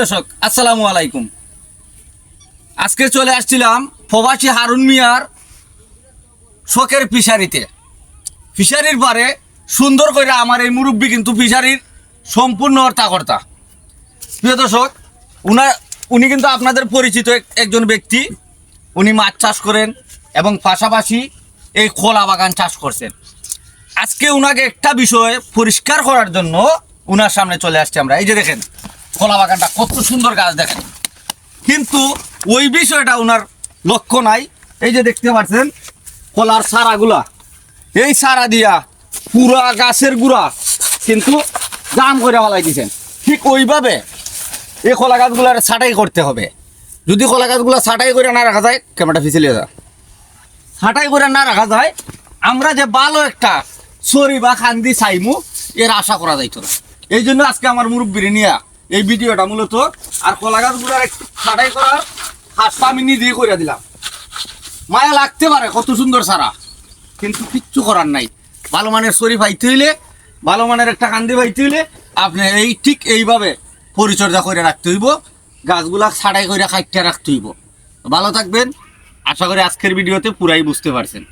দর্শক, আসসালামু আলাইকুম। আজকে চলে আসছিলাম প্রবাসী হারুন মিয়ার শখের ফিশারিতে। ফিশারির পারে সুন্দর করে আমার এই মুরব্বী কিন্তু ফিশারির সম্পূর্ণ অর্থাকর্তা। প্রিয় দর্শক, উনা উনি কিন্তু আপনাদের পরিচিত একজন ব্যক্তি। উনি মাছ চাষ করেন এবং পাশাপাশি এই খোলা বাগান চাষ করছেন। আজকে উনাকে একটা বিষয় পরিষ্কার করার জন্য উনার সামনে চলে আসছে আমরা। এই যে দেখেন কলা বাগানটা কত সুন্দর গাছ দেখেন। কিন্তু ওই বিষয়টা ওনার লক্ষ্য নাই। এই যে দেখতে পাচ্ছেন, কলার সারাগুলা এই সারা দিয়া পুরা গাছের গুড়া কিন্তু দাম করে ফেলাই দিছেন। ঠিক ওইভাবে এই কলা গাছগুলার ছাটাই করতে হবে। যদি কলা গাছগুলা ছাটাই করে না রাখা যায়, ক্যামেরাটা ফিসিলিয়ে যা ছাটাই করে না রাখা যায়, আমরা যে ভালো একটা সরি বা খান্দি চাইমু, এর আশা করা যাইতো না। এই জন্য আজকে আমার মুরব্বীর নিয়ে এই ভিডিওটা মূলত আর কলা গাছগুলোর একটু ছাটাই করার হাতটা আমি নিজেই করে দিলাম। মায়া লাগতে পারে কত সুন্দর সারা, কিন্তু কিচ্ছু করার নাই। ভালো মানের সরি পাইতে হইলে, ভালো মানের একটা কান্দি পাইতে হইলে আপনি এই ঠিক এইভাবে পরিচর্যা করে রাখতে হইব, গাছগুলা ছাটাই করে খাইতে রাখতে হইব। ভালো থাকবেন, আশা করি আজকের ভিডিওতে পুরাই বুঝতে পারছেন।